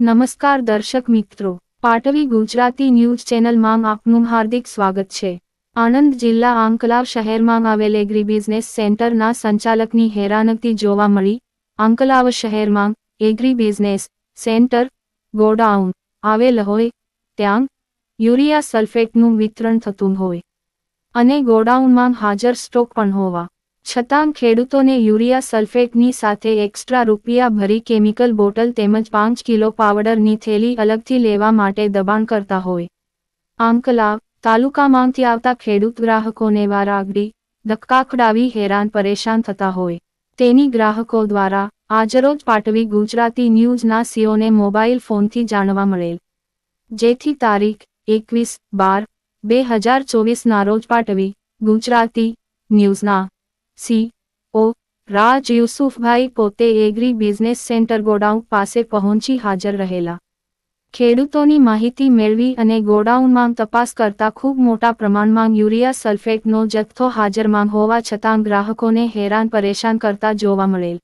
નમસ્કાર દર્શક મિત્રો. પાટવી ગુજરાતી ન્યૂઝ ચેનલમાં આપનું હાર્દિક સ્વાગત છે. આણંદ જિલ્લા આંકલાવ શહેરમાં આવેલ એગ્રી બિઝનેસ સેન્ટરના સંચાલકની હેરાનગતિ જોવા મળી. આંકલાવ શહેરમાં એગ્રી બિઝનેસ સેન્ટર ગોડાઉન આવેલ હોય, ત્યાં યુરિયા સલ્ફેટનું વિતરણ થતું હોય. અને ગોડાઉનમાં હાજર સ્ટોક પણ હોવા છતાં ખેડૂતોને યુરિયા સલ્ફેટની સાથે એક્સ્ટ્રા રૂપિયા ભરી કેમિકલ બોટલ તેમજ પાંચ કિલો પાવડરની થેલી અલગથી લેવા માટે દબાણ કરતા હોય. આંકલાવ તાલુકામાંથી આવતા ખેડૂત ગ્રાહકોને વારાગડી, ધક્કાખડાવી હેરાન પરેશાન થતા હોય. તેની ગ્રાહકો દ્વારા આજરોજ પાટવી ગુજરાતી ન્યૂઝના સીઓને મોબાઈલ ફોનથી જાણવા મળેલ. જેથી તારીખ, એકવીસ બાર, બે હજાર ચોવીસના રોજ પાટવી ગુજરાતી ન્યૂઝના સી. ઓ. રાજ યુસુફભાઈ પોતે એગ્રી બિઝનેસ સેન્ટર ગોડાઉન પાસે પહોંચી હાજર રહેલા. ખેડૂતોની માહિતી મેળવી અને ગોડાઉનમાં તપાસ કરતા ખૂબ મોટા પ્રમાણમાં યુરિયા સલ્ફેટનો જથ્થો હાજરમાં હોવા છતાં ગ્રાહકોને હેરાન પરેશાન કરતા જોવા મળેલ.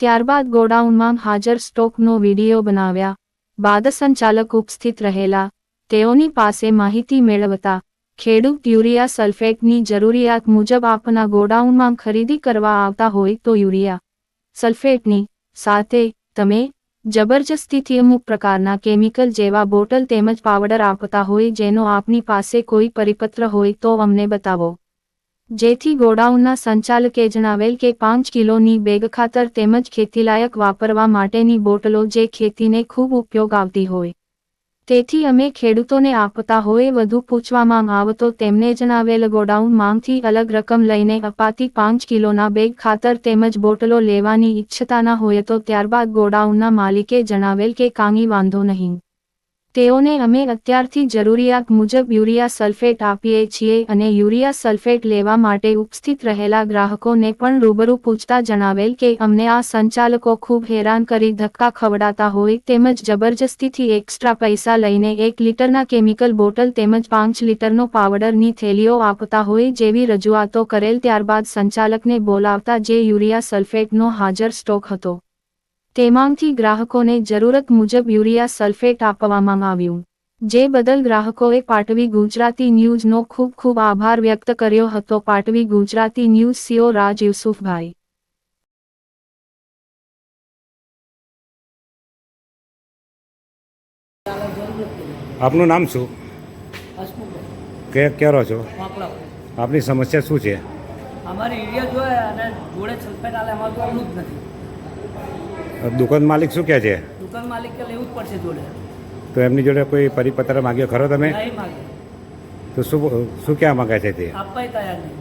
ત્યારબાદ ગોડાઉનમાં હાજર સ્ટોકનો વીડિયો બનાવ્યા. બાદ સંચાલક ઉપસ્થિત રહેલા. તેઓની પાસે માહિતી મેળવતા ખેડૂત યુરિયા સલ્ફેટની જરૂરિયાત મુજબ આપના ગોડાઉનમાં ખરીદી કરવા આવતા હોય તો યુરિયા સલ્ફેટની સાથે તમે જબરજસ્તીથી અમુક પ્રકારના કેમિકલ જેવા બોટલ તેમજ પાવડર આપતા હોય જેનો આપની પાસે કોઈ પરિપત્ર હોય તો અમને બતાવો. જેથી ગોડાઉનના સંચાલકે જણાવેલ કે પાંચ કિલોની બેગ ખાતર તેમજ ખેતીલાયક વાપરવા માટેની બોટલો જે ખેતીને ખૂબ ઉપયોગ આવતી હોય. તેથી અમે ખેડૂતોને આપતા હોય વધુ પૂછવામાં આવતો તેમને જણાવેલ ગોડાઉન માંગથી અલગ રકમ લઈને અપાતી પાંચ કિલોના બેગ ખાતર તેમજ બોટલો લેવાની ઈચ્છતાના હોય તો ત્યારબાદ ગોડાઉનના માલિકે જણાવેલ કે કાંઈ વાંધો નહીં. તેઓને અમે અત્યારથી જરૂરિયાત મુજબ યુરિયા સલ્ફેટ આપીએ છીએ અને યુરિયા સલ્ફેટ લેવા માટે ઉપસ્થિત રહેલા ગ્રાહકોને પણ રૂબરૂ પૂછતા જણાવેલ કે અમને આ સંચાલકો ખૂબ હેરાન કરી ધક્કા ખવડાતા હોય તેમજ જબરજસ્તીથી એક્સ્ટ્રા પૈસા લઈને એક લીટરના કેમિકલ બોટલ તેમજ પાંચ લીટરનો પાવડરની થેલીઓ આપતા હોય જેવી રજૂઆતો કરેલ ત્યારબાદ સંચાલકને બોલાવતા જે યુરિયા સલ્ફેટનો હાજર સ્ટોક હતો. તેમાંથી ગ્રાહકોને જરૂરત મુજબ યુરિયા સલ્ફેટ આપવામાં આવ્યું. જે બદલ ગ્રાહકોએ પાટવી ગુજરાતી ન્યૂઝનો ખૂબ ખૂબ આભાર વ્યક્ત કર્યો હતો. Patvi Gujarati news CO Raj Yusufbhai. આપનું નામ શું? કે ક્યાં છો? આપની સમસ્યા શું છે? અમારે એરિયા જોઈએ અને જોડે સલ્ફેટ આલે અમારું તો જ નથી. દુકાન માલિક શું કહે છે? દુકાન માલિક કે લેવું જ પડશે જોડે. તો એમની જોડે કોઈ પરિપત્ર માંગ્યો ખરો તમે? નહીં તો શું શું ક્યાં માંગે છે તે? આપવાય તૈયાર નહીં.